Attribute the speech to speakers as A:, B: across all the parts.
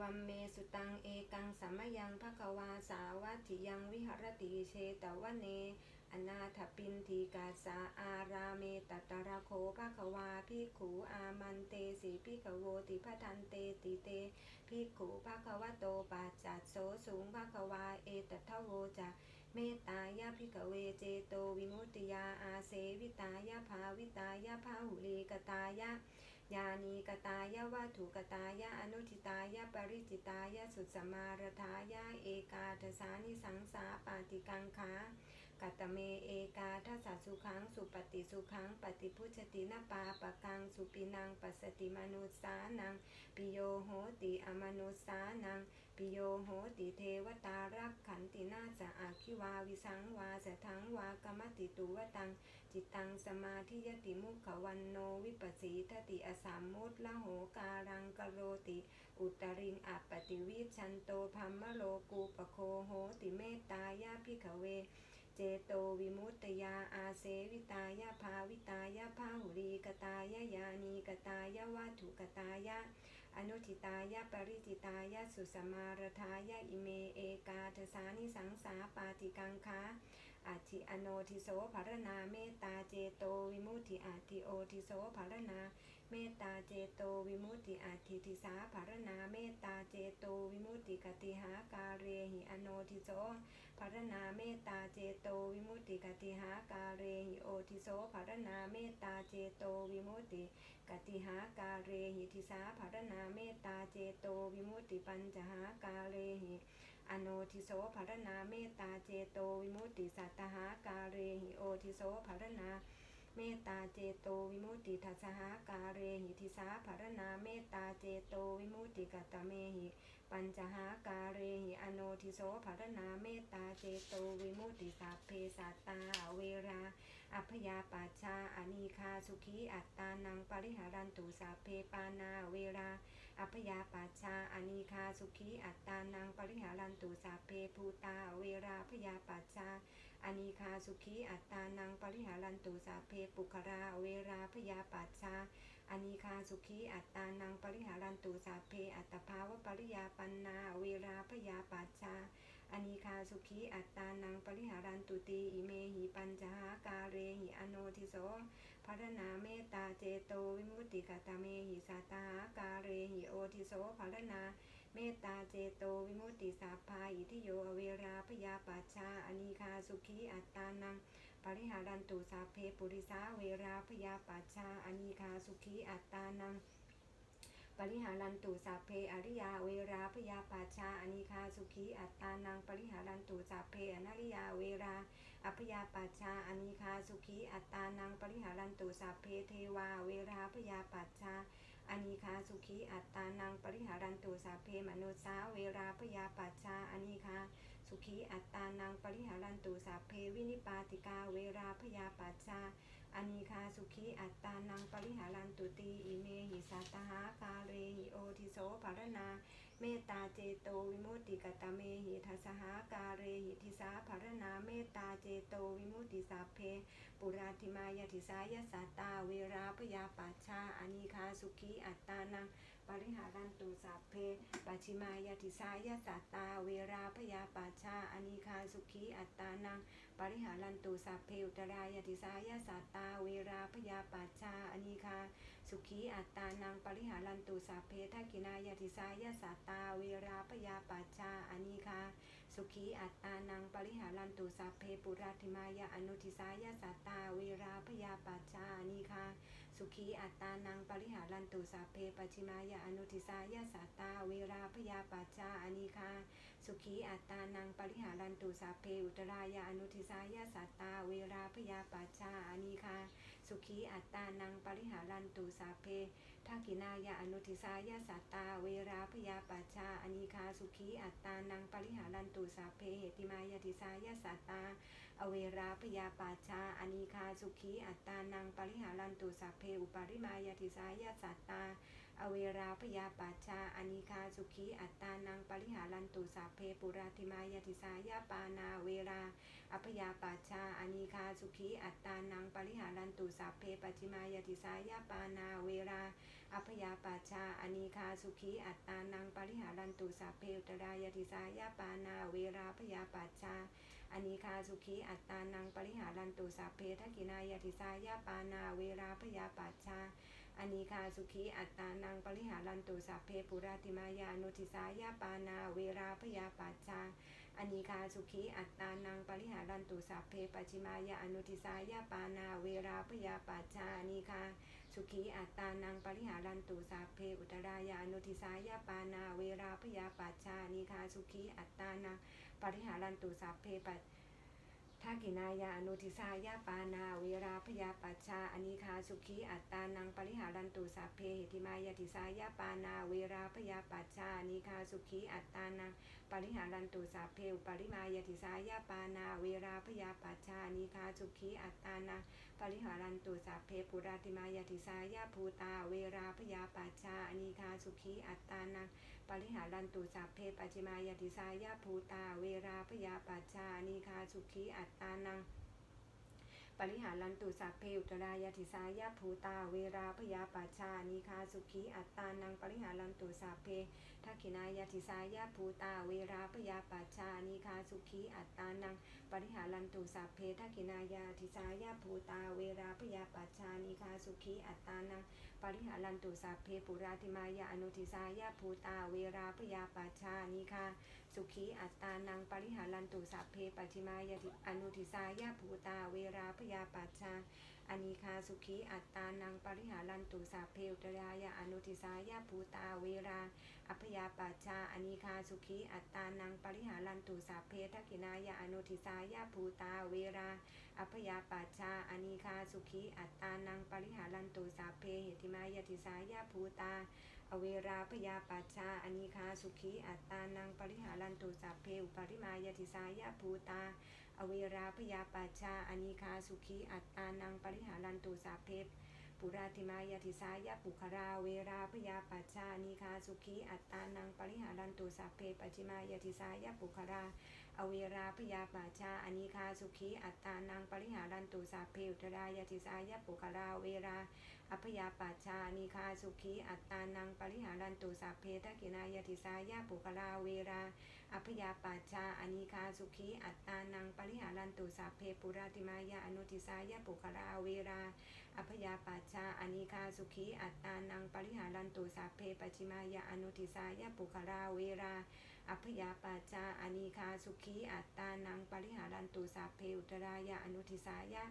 A: วัมเมสุตังเอกังสัมมยังภควาสาวัติยังวิหรติเชตวเน อนาถปินทีกาสาอาราเมตตระโคภควาภิขูอามันเตสีภิขโวติพทันเตติเตภิขูภควโตปัจจัดโสสูงภควาเอตทะโวจะเมตตายาภิกขเวเจโตวิมุตติยาอาเสวิตายาภาวิตายาภาหุลีกตายะ ยานีกตายะวัตถุกตายะอนุทิตายะปริจิตายะสุตสมารทายะเอกาทสานิสังสาปาติกังขา กัตเมเอกาทัสสสุขังสุปฏิสุขังปฏิพุชตินปาปะกังสุปินังปัสติมนุสานังปิโยโหติอมนุสานังปิโยโหติเทวตารักขันตินาจะอาคิวาวิสังวาสทังวากรรมติตุวตัง จิตตังสมาธิยติมุขวันโนวิปัสสีทติอสามมุตละโหการังกโรติ อุตริงอัปปติวิชันโตพัมมะโลกูปโคโหติเมตตายาพิขเว เจโตวิมุตตยาอาเสวิตายาภาวิตายาภาหุรีกตายายานีกตายาวัตถุกตายะอนุทิตายะปริจิตายะสุสมารทายะอิเมเอกาทสานิสังสาปาติกังคาอาทิอโนทิโสภารนาเมตตาเจโตวิมุตติอาทิโอทิโสภารนา เมตตาเจโตวิมุตติอาทิทิสาภารนาเมตตาเจโตวิมุตติกติหาการเรหิอโนทิโสภารนาเมตตาเจโตวิมุตติกติหาการเรหิโอทิโสภารนาเมตตาเจโตวิมุตติกติหาการเรหิทิสาภารนาเมตตาเจโตวิมุตติปัญจหาการเรหิอโนทิโสภารนาเมตตาเจโตวิมุตติสัตตหาการเรหิโอทิโสภารนา เมตตาเจโตวิมุตติทัสหาการเรหิทิสาภารนาเมตตาเจโตวิมุตติกัตตเมหิ ปัญจหาการเรหิอโนทิโสภารนาเมตตาเจโตวิมุตติสัพเพสัตตาเวราอัพยาปัชาอนีคาสุขีอัตตานังปริหารันตุสัพเพปานาเวราอัพยาปัชาอนีคาสุขีอัตตานังปริหารันตุสัพเพภูตาเวราพยาปัชชา อนีคาสุขีอัตตานังปริหารันตุสัพเพปุคราเวราพยาปัชชาอนีคาสุขีอัตตานังปริหารันตุสัพเพอัตภาวปริยาปันนาเวราพยาปัชชาอนีคาสุขีอัตตานังปริหารันตุตีอิเมหิปัญจหากาเรหิอโนทิโสพารนาเมตตาเจโตวิมุตติกตเมหิสัตาหากาเรหิโอทิโสพารนา เมตตาเจโตวิมุตติสัพพาอิทิโยอเวราพยาปัชชาอนีคาสุขีอัตตานังปริหารันตุสัพเพปุริสาเวราพยาปัชชาอนีคาสุขีอัตตานังปริหารันตุสัพเพอริยาเวราพยาปัชาอนีคาสุขีอัตตานัง ปริหารันตุสัพเพอนาริยาเวราอพยาปัชาอนีคาสุขีอัตตานัง ปริหารันตุสัพเพเทวาเวราพยาปัชชา อนิคาสุขีอัตตานังปริหารันตุสาเพมโนสาเวราพยาปัชชาอนิคาสุขีอัตตานังปริหารันตุสาเพวินิปาติกาเวราพยาปัชชา อนิคาสุขีอัตตานังปริหารันตุตีอิเมหิสัตหาคาเรหิโอทิโสภารนาเมตตาเจโตวิมุตติกตเมหิทัสหากาเรหิทิสาภารนาเมตตาเจโตวิมุตติสัพเพ ปุราธิมายทิสายสัตตาเวราพยาปัชชาอนิคาสุขีอัตตานัง ปริหารันตุสัพเพปัจฉิมายติสายสัตตา เวราพยาปัชาอนีคาสุขีอัตตานัง ปริหารันตุสัพเพอุตรายติสายสัตตา เวราพยาปัชาอนีคาสุขีอัตตานัง ปริหารันตุสัพเพทักินายติสายสัตตา เวราพยาปัชาอนีคาสุขีอัตตานัง ปริหารันตุสัพเพปุราธิมายาอนุทิสายสัตตา เวราพยาปัชาอนีคา สุขีอัตตานังปริหารันตุสัพเพปัจฉิมายาอนุทิสายสัตาเวราพยาปัชาอนีคาสุขีอัตตานังปริหารันตุสัพเพอุตรายาอนุทิสายสัตาเวราพยาปัชาอนีคาสุขีอัตตานังปริหารันตุสัพเพทักินายาอนุทิสายสัตาเวราพยาปัชาอนีคาสุขีอัตตานังปริหารันตุสัพเพเหติมายาติสายสัตตา อเวราพยาปัชาอนีคาสุขีอัตตานังปริหารันตุสัพเพอุปาริมายติสายสัตตา อเวราพยาปัจชาอนิคาสุขีอัตตานังปริหารันตุสัพเพปุราติมายติสายาปานาเวราอพยาปัจชาอนิคาสุขีอัตตานังปริหารันตุสัพเพปัจจิมายติสายาปานาเวราอพยาปัจชาอนิคาสุขีอัตตานังปริหารันตุสัพเพอุตรายติสายาปานาเวราพยาปัจชา อนิคาสุขีอัตตานังปริหารันตุสัพเพทกินายติสายาปานาเวราพยาปัชาอนิคาสุขีอัตตานังปริหารันตุสัพเพปุราติมายานุทิสายาปานาเวราพยาปัชาอนิคาสุขีอัตตานังปริหารันตุสัพเพปัจิมายาอนุทิสายาปานาเวราพยาปัชาอนิคา สุขีอัตตานังปริหารันตุสาเพอุตรายานุทิสายาปานาเวราพยาปัจชานิคาสุขีอัตตานังปริหารันตุสาเพปัจ ทักกินายาอนุทิสายาปานาเวราพยาปัจชาอนิคาสุขีอัตตานังปริหารันตุสัพเพหิติมายาติสายาปานาเวราพยาปัจชาอนิคาสุขีอัตตานังปริหารันตุสัพเพอุปริมายาติสายาปานาเวราพยาปัจชาอนิคาสุขีอัตตานังปริหารันตุสัพเพปุราติมายาติสายาภูตาเวราพยาปัจชาอนิคาสุขีอัตตานัง ปริหารันตุสัพเพปัจจิมายาติสายาภูตา เวราพยาปัจชานิคาสุขีอัตตานัง ปริหารันตุสัพเพอุตรายติสายาภูตาเวราพยาปัชานิคาสุขีอัตตานังปริหารันตุสัพเพทักขินายติสายาภูตาเวราพยาปัชานิคาสุขีอัตตานังปริหารันตุสัพเพทักขินายติสายาภูตาเวราพยาปัชานิคาสุขีอัตตานังปริหารันตุสัพเพปุราติมายาอนุทิสายาภูตาเวราพยาปัชานิคา สุขีอัตตานังปริหารันตุสัพเพปัจิมายติอนุทิสายาภูตาเวราพยาปัจชาอนิคาสุขีอัตตานังปริหารันตุสัพเพอุตรายาอนุทิสายาภูตาเวราอัพยาปัจชาอนิคาสุขีอัตตานังปริหารันตุสัพเพทักินายาอนุทิสายาภูตาเวราอัพยาปัจชาอนิคาสุขีอัตตานังปริหารันตุสัพเพเหติมายติสายาภูตา อเวราพยาปัจชาอนิคาสุขีอัตตานังปริหารันตุสัพเพอุปริมายติสายาภูตา อเวราพยาปัจชาอนิคาสุขีอัตตานังปริหารันตุสัพเพ ปุราติมายติสายาปุคราเวราพยาปัจชาอนิคาสุขีอัตตานังปริหารันตุสัพเพปัจิมายติสายาปุคราอเวราพยาปัจชาอนิคาสุขีอัตตานังปริหารันตุสัพเพอุตรายติสายาปุคราเวราอัพยาปัจชานิคาสุขีอัตตานังปริหารันตุสัพเพทกินายติสายาปุคลาเวรา อัพยาปัจชาอนิคาสุขีอัตตานังปริหารันตุสัพเพปุราติมายาอนุทิสายาปุคลาเวราอัพยาปัจชาอนิคาสุขีอัตตานังปริหารันตุสัพเพปัจิมายาอนุทิสายาปุคลาเวราอัพยาปัจจาอนิคาสุขีอัตตานังปริหารันตุสัพเพอุตรายาอนุทิสายา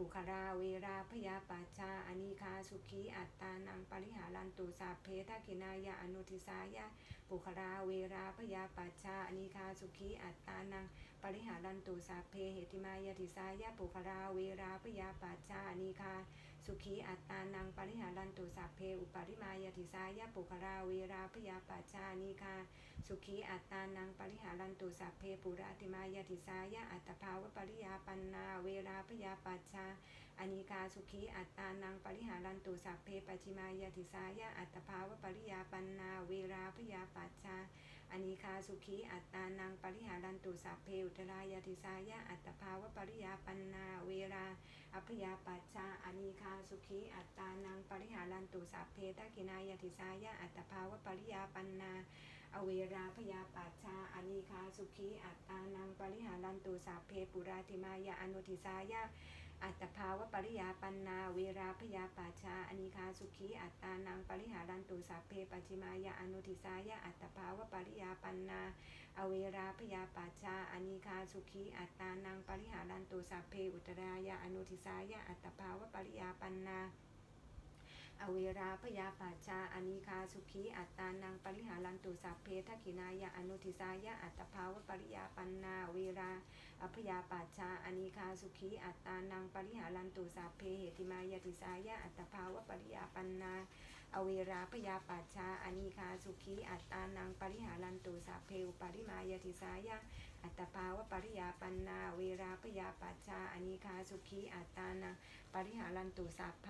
A: ปุคราเวราพยาปาชาอนิคาสุขีอัตตานังปริหารันตุสาเพทักินายาอนุทิสายาปุคราเวราพยาปาชาอนิคาสุขีอัตตานังปริหารันตุสาเพเหติมายติสายาปุคราเวราพยาปาชาอนิคา สุขีอัตตานังปริหารันตุสัพเพอุปริมายติสายาปุคราเวราพยาปัจชานิคาสุขีอัตตานังปริหารันตุสัพเพปุราติมายติสายะอัตตภาวปริยาปันนาเวราพยาปัจชาอนิกาสุขีอัตตานังปริหารันตุสัพเพปัจจิมายติสายะอัตตภาวปริยาปันนาเวราพยาปัจชา อนิคาสุขีอัตตานังปริหารันตุสัพเพอุตรายติสายะอัตภาวปริยาปันนาเวราอัพยาปัจชาอนิคาสุขีอัตตานังปริหารันตุสัพเพทักินายติสายะอัตภาวปริยาปันนาอเวราพยาปัจชาอนิคาสุขีอัตตานังปริหารันตุสัพเพปุราติมายาอนุทิสายะ อัตตภาวปริยาปันนาเวราพยาปัจชาอนิคาสุขีอัตตานังปริหารันตุสัพเพปัจจิมายาอนุทิสายะอัตตภาวปริยาปันนาอเวราพยาปัจชาอนิคาสุขีอัตตานังปริหารันตุสัพเพอุตรายาอนุทิสายะอัตตภาวปริยาปันนา อเวราพยาปัจชาอนิคาสุขีอัตตานังปริหารันตุสัพเพทกขินายะอนุทิสายะอัตตภาวปริยาปันนาเวราอพยาปัจชาอนิคาสุขีอัตตานังปริหารันตุสัพเพเหติมายติสายะอัตตภาวปริยาปันนาอเวราพยาปัจชาอนิคาสุขีอัตตานังปริหารันตุสัพเพอุปริมายติสายะอัตตภาวปริยาปันนาเวราพยาปัจชาอนิคาสุขีอัตตานังปริหารันตุสัพเพ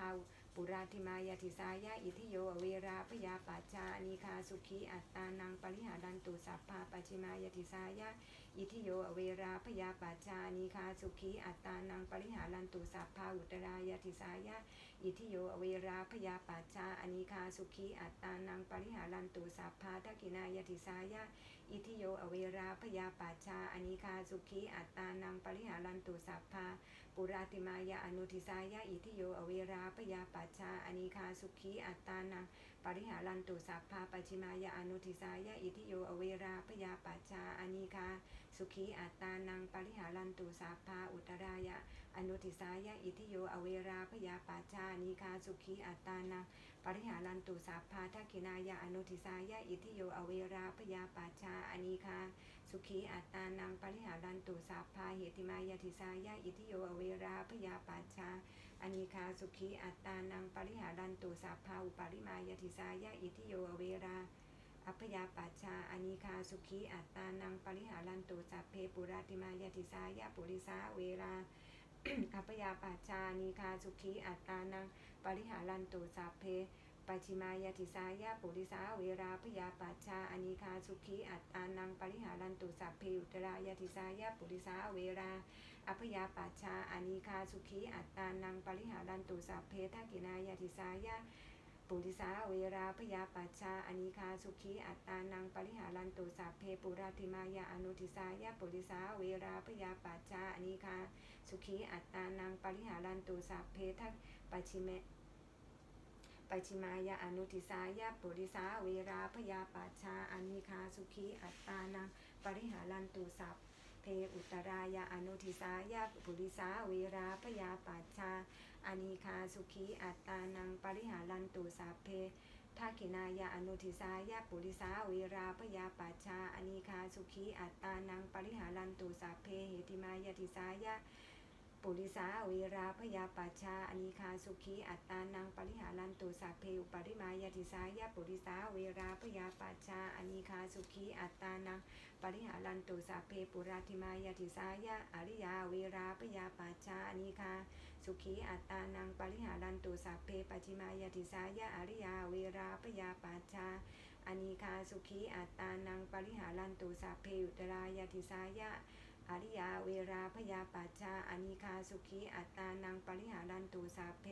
A: ปุราติมายติสายะอิทิโยอเวราพยาปัจจานิคาสุขีอัตตานังปริหารันตุสัพพาปัจจิมายติสายะอิทิโยอเวราพยาปัจจานิคาสุขีอัตตานังปริหารันตุสัพพาอุตรายติสายะอิทิโยอเวราพยาปัจจาอนิคาสุขีอัตตานังปริหารันตุสัพพาทักกินายาติสายะ อิทิโยอเวราพยาปาชาอนิคาสุขีอัตตานังปริหารันตุสัพพาปุราติมายาอนุทิสายะอิทิโยอเวราพยาปาชาอนิคาสุขีอัตตานังปริหารันตุสัพพาปัจจิมายาอนุทิสายะอิทิโยอเวราพยาปาชาอนิคา สุขีอัตตานังปริหารันตุสัพพาอุตรายะ อนุทิสายะอิทิโยอเวราปยาปัจานิคาสุขีอัตตานังปริหารันตุสัพพาทักขินายะอนุทิสายะอิทิโยอเวราปยาปัจาอนิคาสุขีอัตตานังปริหารันตุสัพพาเหติมายติสายะอิทิโยอเวราพยาปัจชาอนิคาสุขีอัตตานังปริหารันตุสัพพาอุปาริมายติสายะอิทิโยอเวรา อัพยาปัชาอนิคาสุขีอัตตานังปริหารันตุสัพเพปุราติมายาติสายะปุริสาเวราอัพยาปัชาอนิคาสุขีอัตตานังปริหารันตุสัพเพปัจิมายติสายะปุริสาเวราพยาปัชาอนิคาสุขีอัตตานังปริหารันตุสัพเพอุตรายติสายะปุริสาเวราอัพยาปัชาอนิคาสุขีอัตตานังปริหารันตุสัพเพทักินายติสายะ ปุริสาเวราพยาปัจชาอนิคาสุขีอัตตานังปริหารันตุสัพเพปุราติมายาอนุทิสายะปุริสาเวราพยาปัจชาอนิคาสุขีอัตตานังปริหารันตุสัพเพทักปัจฉิเมปัจฉิมายะอนุทิสายะปุริสาเวราพยาปัจชาอนิคาสุขีอัตตานังปริหารันตุสัพ เทอุตรายาอนุทิสายาปุริสาเวราพยาปัจชาอนิคาสุขีอัตตานังปริหารันตุสาเพทักขินายาอนุทิสายาปุริสาเวราพยาปัจชาอนิคาสุขีอัตตานังปริหารันตุสาเพเหติมายาทิสายา ปุริสาเวราพยาปชาอนิคาสุขีอัตตานังปริหารันตุสัพเพอุปริมายติสายะปุริสาเวราพยาปชาอนิคาสุขีอัตตานังปริหารันตุสัพเพปุราธิมายติสายะอริยาเวราพยาปชาอนิคาสุขีอัตตานังปริหารันตุสัพเพปัจจิมายติสายะอริยาเวราพยาปชาอนิคาสุขีอัตตานังปริหารันตุสัพเพอุตรายติสายะ อริยาเวราพยาปัจจาอนิคาสุขีอัตตานังปริหารันตุสัพเพ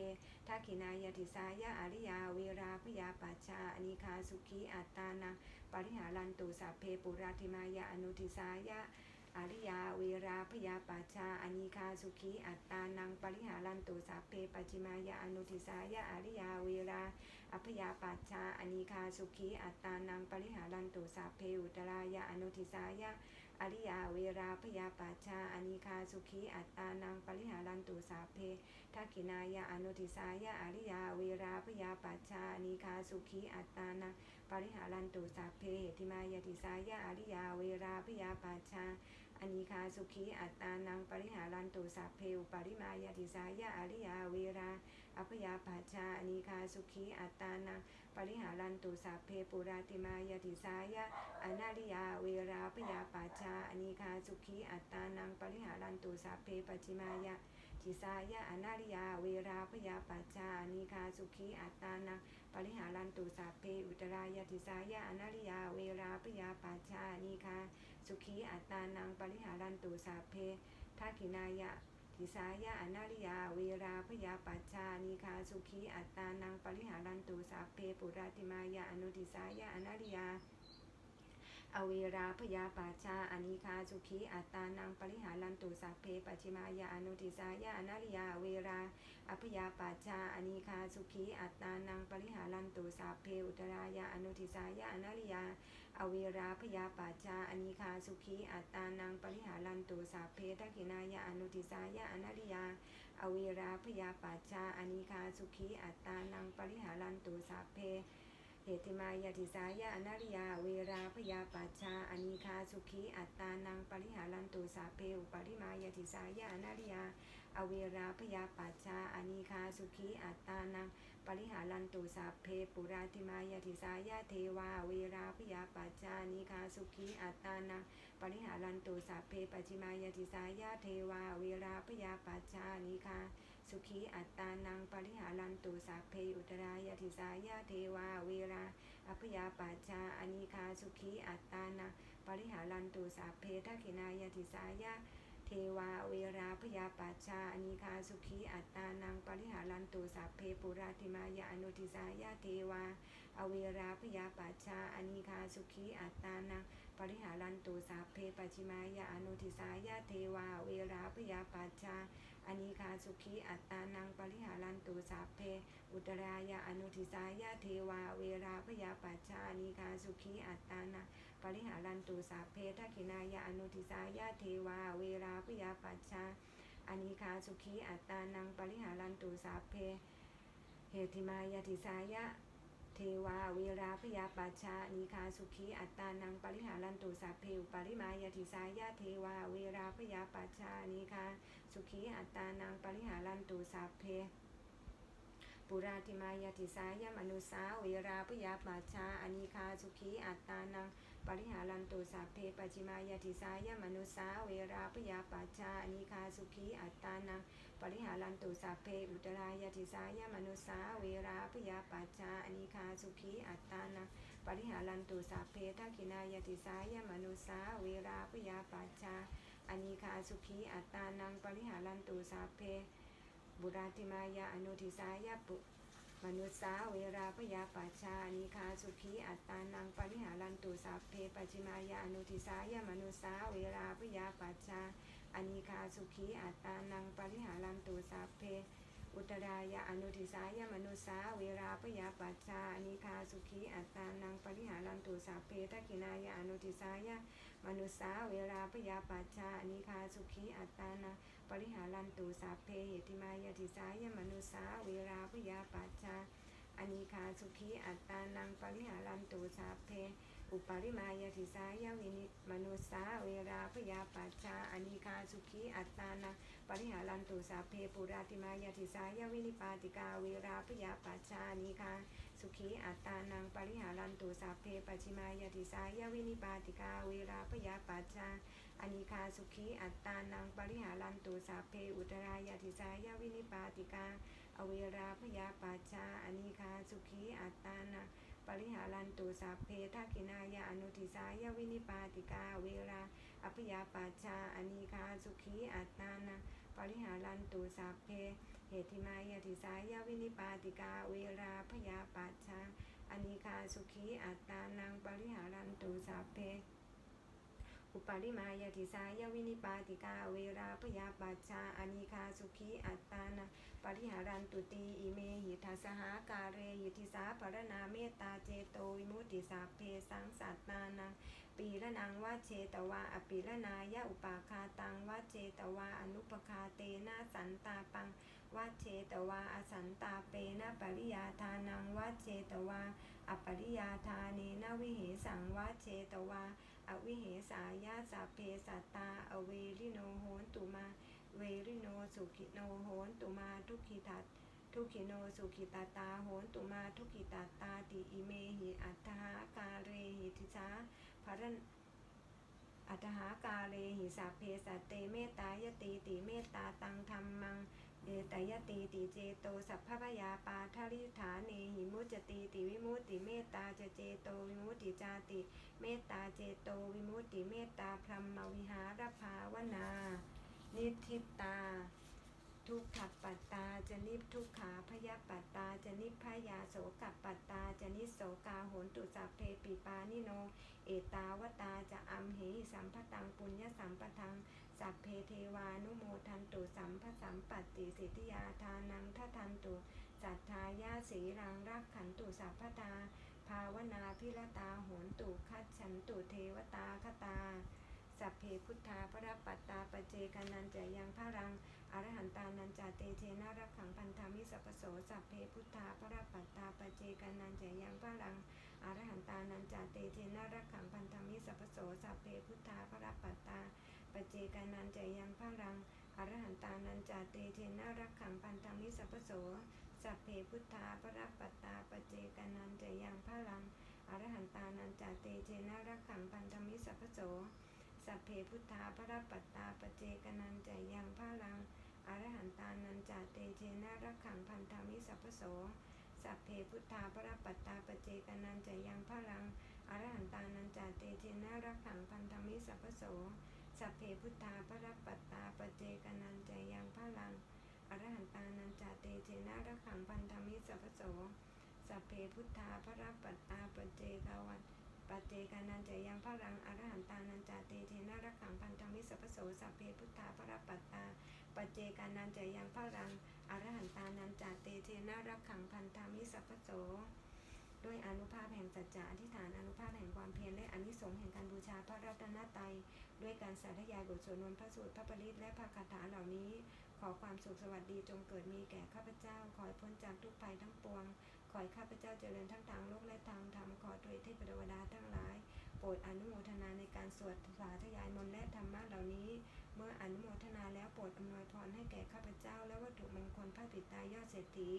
A: ทักขินายติสายะอริยาเวราพยาปัจจาอนิคาสุขีอัตตานังปริหารันตุสัพเพปุราธิมายะอนุทิสายะอริยาเวราพยาปัจจาอนิคาสุขีอัตตานังปริหารันตุสัพเพปัจิมายะอนุทิสายะอริยาเวราอพยาปัจจาอนิคาสุขีอัตตานังปริหารันตุสัพเพอุตรายะอนุทิสายะ อริยาเวราพยาปัชาอนิคาสุขีอัตตานังปริหารันตุสาเพทักขินายาอนุติสายาอริยาเวราพยาปัชาอนิคาสุขีอัตตานังปริหารันตุสาเพเหติมายติสายาอริยาเวราพยาปัชา อนิคาสุขีอัตตานังปริหารันตุสาเพอุปริมายติสายะอริยาเวราอัพยาปัจชาอนิคาสุขีอัตตานังปริหารันตุสัพเพปุราติมายติสายะอนาริยาเวราพยาปัจชาอนิคาสุขีอัตตานังปริหารันตุสัพเพปัจจิมายะทิสายะอนาริยาเวราพยาปัจชาอนิคาสุขีอัตตานังปริหารันตุสัพเพอุตรายติสายะอนาริยาเวราพยาปัจชาอนิคา สุขีอัตตานังปริหารันตุสาเพทักินายะทิสายะอนาริยาเวราพยาปัจชานิคาสุขีอัตตานังปริหารันตุสาเพปุราติมายะอนุทิสายะอนาริยา อเวราพยาปัจชาอนิคาสุขีอัตานังปริหารันตุสัพเพปัจิมายะอนุทิสายะอนาริยาเวราอพยาปัจชาอนิคาสุขีอัตานังปริหารันตุสัพเพอุตรายะอนุทิสายะอนาริยาอเวราพยาปัจชาอนิคาสุขีอัตานังปริหารันตุสัพเพทักินายะอนุทิสายะอนาริยาอเวราพยาปัจชาอนิคาสุขีอัตตานังปริหารันตุสัพเพ เหติมายติสายะอนาริยา เวราพยาปัชาอนิคาสุขี อัตตานังปริหารันตุสาเพอุปริมายติสายะอนาริยา อเวราพยาปัชาอนิคาสุขี อัตตานังปริหารันตุสาเพปุราติมายติสายะเทวา เวราพยาปัจชานิคาสุขีอัตตานังปริหารันตุสาเพปัจิมายติสายะเทวา เวราพยาปัจชานิคา สุขีอัตตานังปริหารันตุสัพเพอุตรายติสายาเทวาเวราอภยาปัจจาอนิคาสุขีอัตตานังปริหารันตุสัพเพทักขินายติสายาเทวาเวราพยาปัจจาอนิคาสุขีอัตตานังปริหารันตุสัพเพปุราติมายาอนุทิสายาเทวา อเวราพยาปัจจาอนิคาสุขีอัตตานังปริหารันตุสัพเพปัจฉิมายาอนุทิสายาเทวาเวราพยาปัจจาอนิคาสุขีอัตตานังปริหารันตุสัพเพ อุตรายาอนุทิสายาเทวาเวราพยาปัจจานิคาสุขีอัตตานาปริหารันตุสัพเพทักขินายาอนุทิสายาเทวาเวราพยาปัจจาอนิคาสุขีอัตตานังปริหารันตุสัพเพ เหติมายาติสายะ เทวาวีราพยาปัจจานิคาสุขีอัตตานังปริหารันตุสัพเพวปริมายาติสายาเทวาวีราพยาปัจจานิคาสุขีอัตตานังปริหารันตุสัพเพปุราติมายาติสายมนุสาวีราพยาปชาอนิคาสุขีอัตตานัง ปริหารันตุสัพเพปจิมายาติสายมนุสาเวราพยาปัจชาอนิคาสุขีอัตตานังปริหารันตุสัพเพอุตรายาติสายมนุสาเวราพยาปัจชาอนิคาสุขีอัตตานังปริหารันตุสัพเพทักขินายาติสายมนุสาเวราพยาปัจชาอนิคาสุขีอัตตานังปริหารันตุสัพเพบุราติมายาอนุทิสายาปุ มนุษสาเวราพยาปัจชานิคาสุขีอัตตานังปริหารันตุสัพเพปัจจิมายาอนุทิสายมนุษสาเวราพยาปัจชาอนิคาสุขีอัตตานังปริหารันตุสัพเพอุตรายาอนุทิสายมนุษสาเวราพยาปัจชาอนิคาสุขีอัตตานังปริหารันตุสัพเพทักขินายาอนุทิสายมนุษสาเวราพยาปัจชาอนิคาสุขีอัตตานัง ปริหารันตุสัพเพเหติมายาติสายมนุสาเวราพยาปัจจาอนิคาสุขีอัตตานังปริหารันตุสัพเพ อุปริมายาติสายวินิมนุสาเวราพยาปัจจาอนิคาสุขีอัตตานังปริหารันตุสัพเพปุราติมายาติสายวินิปาติกาเวราพยาปัจจาอนิคา สุขีอัตตานังปริหารันตุสัพเพปัจฉิมายติสายวินิปาติกาเวราพยาปัจจาอนิคาสุขีอัตตานังปริหารันตุสัพเพอุตรายาติสายวินิปาติกาอเวราพยาปัจจาอนิคาสุขีอัตตานังปริหารันตุสัพเพทักินายาอนุทิสายวินิปาติกาเวราอภยาปัจจาอนิคาสุขีอัตตานังปริหารันตุสัพเพ เหติมายาติสายาวินิปาติกาเวราพยาปัจจาอนิคาสุขีอัตตานังปริหารันตุสัพเพอุปาริมายาติสายวินิปาติกาเวราพยาปัจจาอนิคาสุขีอัตตานาปริหารันตุตีอิเมหิทัสหาการเรหิทิสาปรณาเมตตาเจโตวิมุติสัพเพสังสัตตานังปีละนังวะเชตวาอปิละนายะอุปาคาตังวะเจตวาอนุปคาเตนะสันตาปัง วะเชตวา อสันตาเปนะปริยาทานังวะเชตวา อปริยาทาเนนวิเหสังวะเชตวา อวิเหสายาสัพเพสัตตา อเวริโนโหนตุมา เวริโนสุขิโนโหนตุมาทุกขิตัตทุกขิโนสุขิตาตาโหนตุมาทุกขิตาตาติอิเมหิอัตถาการเรหิทิสาภรนอัตถาการเรหิสัพเพสัตเตเมตตายติติเมตตาตังธรรมัง เดตยติติเจโตสัพพพยาปาทริฐาเนหิมุจติติวิมุตติเมตตาเจเจโตวิมุตติจาติ เมตตาเจโตวิมุตติเมตตาพรหมวิหารภาวนา นิทิตา ทุกขปัตตาจะนิพทุกขาพยาปัตตาจะนิพพยาโสกัปปัตตาจะนิโสกาโหนตุสัพเพปิปานิโน เอตาวตาจะอัมเหสัมพตังปุญญสัมปทัง สัพเพเทวานุโมทันตุสัมพสัมปัตติสิทธิยาทานังทัทันตุสัทธายาสีรังรักขันตุสัพพตา ภาวนาพิรตาโหนตุคัจฉันตุเทวตาคตาสัพเพพุทธาพระปัตตาปเจกานันจะยังพระรัง อรหันตานันจาเตเชนะรักขังพันธามิสัพโสสัพเพพุทธาพระปัตตาปเจกานันจะยังพระรัง อรหันตานันจาเตเชนะรักขังพันธามิสัพโสสัพเพพุทธาพระปัตตา ปเจกานันจะยังพระรังอรหันตานันจาเตเชนะรักขังพันธมิสัพพโสสัพเพพุทธาพระปัตตาปเจกานันจะยังพระรังอรหันตานันจาเตเชนะรักขังพันธมิสัพพโสสัพเพพุทธาพระปัตตาปเจกนันจะยังพระลังอรหันตานันจาเตเชนะรักขังพันธมิสัพพโสสัพเพพุทธาปรปัตตาปเจกานันจะยังพลังอรหันตานันจาเตเชนะรักขังพันธมิสัพโส สัพเพพุทธาปรปัตตาปเจกานันจะยังพลังอรหันตานันจาเตเชนะรักขังพันธมิสัพพโสสัพเพพุทธาปรปัตตาปเจกาวันปเจกานันจะยังพลังอรหันตานันจาเตเทนะรักขังพันธมิสัพพโสสัพเพพุทธาพระปัตตาปเจกานันจะยังพลังอรหันตานันจาเตเทนะรักขังพันธมิสัพโสด้วยอนุภาพแห่งสัจจะอธิษฐานอนุภาพแห่งความเพียรและอนิสงส์แห่งการบูชาพระรัตนตรัย ด้วยการสาธยายบทสวดมนต์พระสูตรพระปริตและพระคาถาเหล่านี้ ขอความสุขสวัสดีจงเกิดมีแก่ข้าพเจ้า ขอให้พ้นจากทุกภัยทั้งปวง ขอให้ข้าพเจ้าเจริญทั้งทางโลกและทางธรรม ขอโดยเทพเทวดาทั้งหลาย โปรดอนุโมทนาในการสวดสาธยายมนต์และธรรมะเหล่านี้ เมื่ออนุโมทนาแล้วโปรดอำนวยพรให้แก่ข้าพเจ้า และวัตถุมงคลพระปิตายอดเศรษฐี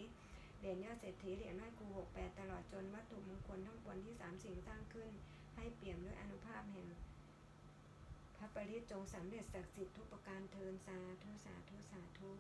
A: เหรียญยอดเศรษฐีเหรียญไหว้ครูหกแปดตลอดจนวัตถุมงคลทั้งปวงที่สามสิ่งสร้างขึ้น ให้เปี่ยมด้วยอนุภาพแห่ง พระปริตจงสำเร็จศักดิ์สิทธิ์ทุกประการเทินสาธุสาธุสาธุ